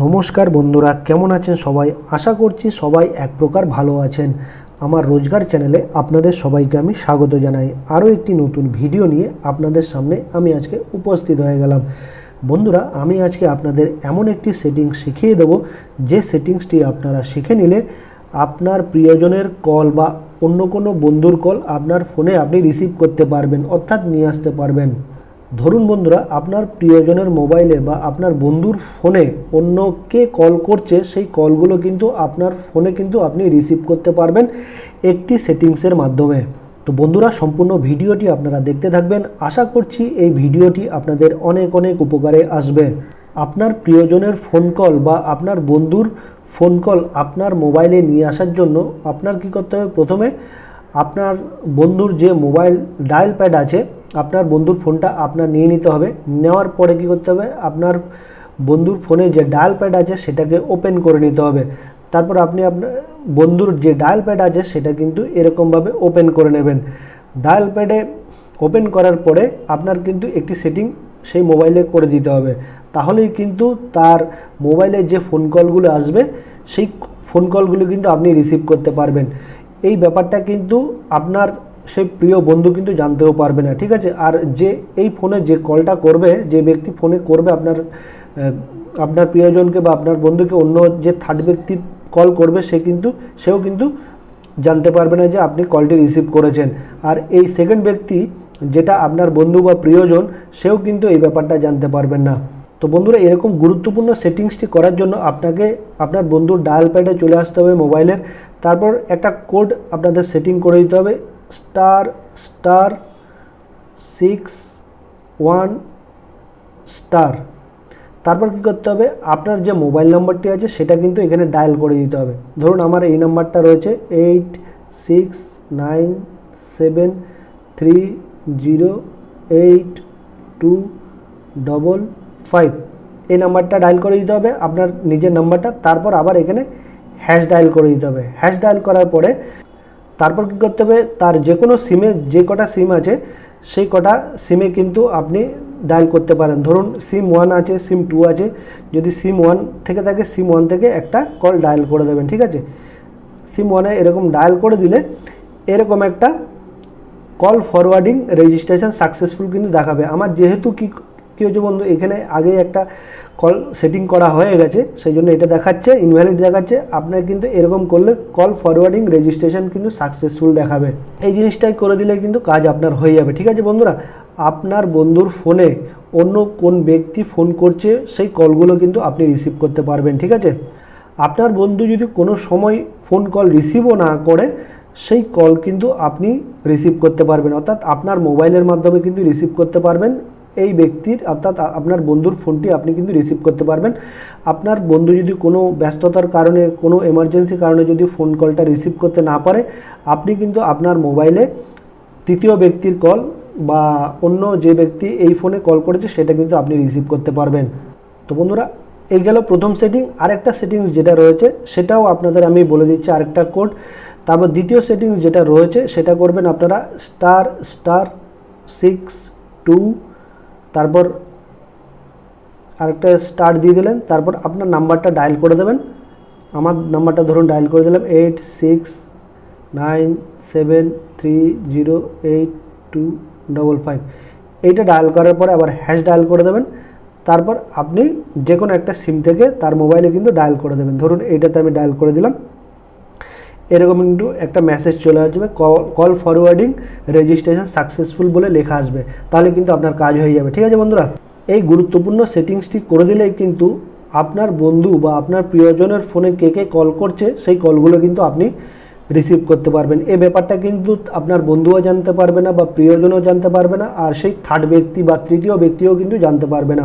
নমস্কার বন্ধুরা, কেমন আছেন সবাই? আশা করছি সবাই এক প্রকার ভালো আছেন। আমার রোজগার চ্যানেলে আপনাদের সবাইকে আমি স্বাগত জানাই। আরও একটি নতুন ভিডিও নিয়ে আপনাদের সামনে আমি আজকে উপস্থিত হয়ে গেলাম। বন্ধুরা, আমি আজকে আপনাদের এমন একটি সেটিংস শিখিয়ে দেবো। যে সেটিংসটি আপনারা শিখে নিলে আপনার প্রিয়জনের কল বা অন্য কোনো বন্ধুর কল আপনার ফোনে আপনি রিসিভ করতে পারবেন, অর্থাৎ নিয়ে আসতে পারবেন। ধরুন বন্ধুরা, আপনার প্রিয়জনের মোবাইলে বা আপনার বন্ধুর ফোনে অন্য কে কল করছে, সেই কলগুলো কিন্তু আপনার ফোনে কিন্তু আপনি রিসিভ করতে পারবেন একটি সেটিংসের মাধ্যমে। তো বন্ধুরা, সম্পূর্ণ ভিডিওটি আপনারা দেখতে থাকবেন। আশা করছি এই ভিডিওটি আপনাদের অনেক অনেক উপকারে আসবে। আপনার প্রিয়জনের ফোন কল বা আপনার বন্ধুর ফোন কল আপনার মোবাইলে নিয়ে আসার জন্য আপনার কি করতে হবে? প্রথমে আপনার বন্ধুর যে মোবাইল ডায়াল প্যাড আছে আপনার বন্ধুর ফোনটা আপনার নিয়ে নিতে হবে। নেওয়ার পরে কি করতে হবে? আপনার বন্ধুর ফোনে যে ডায়াল প্যাড আছে, সেটাকে ওপেন করে নিতে হবে। তারপর আপনি আপনার বন্ধুর যে ডায়াল প্যাড আছে, সেটা কিন্তু এরকমভাবে ওপেন করে নেবেন। ডায়াল প্যাডে ওপেন করার পরে আপনার কিন্তু একটি সেটিং সেই মোবাইলে করে দিতে হবে। তাহলেই কিন্তু তার মোবাইলে যে ফোন কলগুলো আসবে, সেই ফোন কলগুলো কিন্তু আপনি রিসিভ করতে পারবেন। এই ব্যাপারটা কিন্তু আপনার সেই প্রিয় বন্ধু কিন্তু জানতেও পারবে না, ঠিক আছে? আর যে এই ফোনে যে কলটা করবে, যে ব্যক্তি ফোনে করবে আপনার আপনার প্রিয়জনকে বা আপনার বন্ধুকে, অন্য যে থার্ড ব্যক্তি কল করবে, সে কিন্তু, সেও কিন্তু জানতে পারবে না যে আপনি কলটি রিসিভ করেছেন। আর এই সেকেন্ড ব্যক্তি যেটা আপনার বন্ধু বা প্রিয়জন, সেও কিন্তু এই ব্যাপারটা জানতে পারবেন না। তো বন্ধুরা, এরকম গুরুত্বপূর্ণ সেটিংসটি করার জন্য আপনাকে আপনার বন্ধুর ডায়াল প্যাডে চলে আসতে হবে মোবাইলের। তারপর একটা কোড আপনাদের সেটিং করে দিতে হবে। Star star, six, one, star. তারপর কী করতে হবে? আপনার যে মোবাইল নাম্বারটি আছে, সেটা কিন্তু এখানে ডায়াল করে দিতে হবে। ধরুন আমার এই নাম্বারটা রয়েছে eight six nine seven three zero eight two double five. এই নাম্বারটা ডায়াল করে দিতে হবে, আপনার নিজের নাম্বারটা। তারপর আবার এখানে হ্যাশ ডায়াল করে দিতে হবে। হ্যাশ ডায়াল করার পরে তারপর কী করতে হবে? তার যে কোনো সিমে যে কটা সিম আছে, সেই কটা সিমে কিন্তু আপনি ডায়াল করতে পারেন। ধরুন সিম ওয়ান আছে সিম টু আছে, যদি সিম ওয়ান থেকে থাকে সিম ওয়ান থেকে একটা কল ডায়াল করে দেবেন, ঠিক আছে? সিম ওয়ানে এরকম ডায়াল করে দিলে এরকম একটা কল ফরওয়ার্ডিং রেজিস্ট্রেশন সাকসেসফুল কিন্তু দেখাবে। আমার যেহেতু কি কী হচ্ছে বন্ধু? এখানে আগে একটা কল সেটিং করা হয়ে গেছে, সেই জন্য এটা দেখাচ্ছে ইনভ্যালিড দেখাচ্ছে। আপনার কিন্তু এরকম করলে কল ফরওয়ার্ডিং রেজিস্ট্রেশন কিন্তু সাকসেসফুল দেখাবে। এই জিনিসটাই করে দিলে কিন্তু কাজ আপনার হয়ে যাবে, ঠিক আছে বন্ধুরা? আপনার বন্ধুর ফোনে অন্য কোন ব্যক্তি ফোন করছে, সেই কলগুলো কিন্তু আপনি রিসিভ করতে পারবেন, ঠিক আছে? আপনার বন্ধু যদি কোনো সময় ফোন কল রিসিভও না করে, সেই কল কিন্তু আপনি রিসিভ করতে পারবেন। অর্থাৎ আপনার মোবাইলের মাধ্যমে কিন্তু রিসিভ করতে পারবেন। এই ব্যক্তির, অর্থাৎ আপনার বন্ধুর ফোনটি আপনি কিন্তু রিসিভ করতে পারবেন। আপনার বন্ধু যদি কোনো ব্যস্ততার কারণে, কোনো এমার্জেন্সি কারণে যদি ফোন কলটা রিসিভ করতে না পারে, আপনি কিন্তু আপনার মোবাইলে তৃতীয় ব্যক্তির কল বা অন্য যে ব্যক্তি এই ফোনে কল করেছে, সেটা কিন্তু আপনি রিসিভ করতে পারবেন। তো বন্ধুরা, এই গেল প্রথম সেটিং আরেকটা সেটিংস যেটা রয়েছে, সেটাও আপনাদের আমি বলে দিচ্ছি আরেকটা কোড তারপর দ্বিতীয় সেটিংস যেটা রয়েছে, সেটা করবেন আপনারা স্টার স্টার সিক্স টু তারপর আরেকটা স্টার দিয়ে দিলেন, তারপর আপনার নাম্বারটা ডায়াল করে দেবেন। আমার নাম্বারটা ধরুন ডায়াল করে দিলাম eight six nine seven three zero eight two double five এইটা ডায়াল করার পরে আবার হ্যাশ ডায়াল করে দেবেন। তারপর আপনি যে কোনো একটা সিম থেকে তার মোবাইলে কিন্তু ডায়াল করে দেবেন। ধরুন এইটাতে আমি ডায়াল করে দিলাম। এরকম কিন্তু একটা মেসেজ চলে আসবে কল ফরওয়ার্ডিং রেজিস্ট্রেশন সাকসেসফুল বলে লেখা আসবে। তাহলে কিন্তু আপনার কাজ হয়ে যাবে। ঠিক আছে বন্ধুরা? এই গুরুত্বপূর্ণ সেটিংসটি করে দিলেই কিন্তু আপনার বন্ধু বা আপনার প্রিয়জনের ফোনে কে কে কল করছে, সেই কলগুলো কিন্তু আপনি রিসিভ করতে পারবেন। এই ব্যাপারটা কিন্তু আপনার বন্ধুও জানতে পারবে না বা প্রিয়জনও জানতে পারবে না, আর সেই থার্ড ব্যক্তি বা তৃতীয় ব্যক্তিও কিন্তু জানতে পারবে না।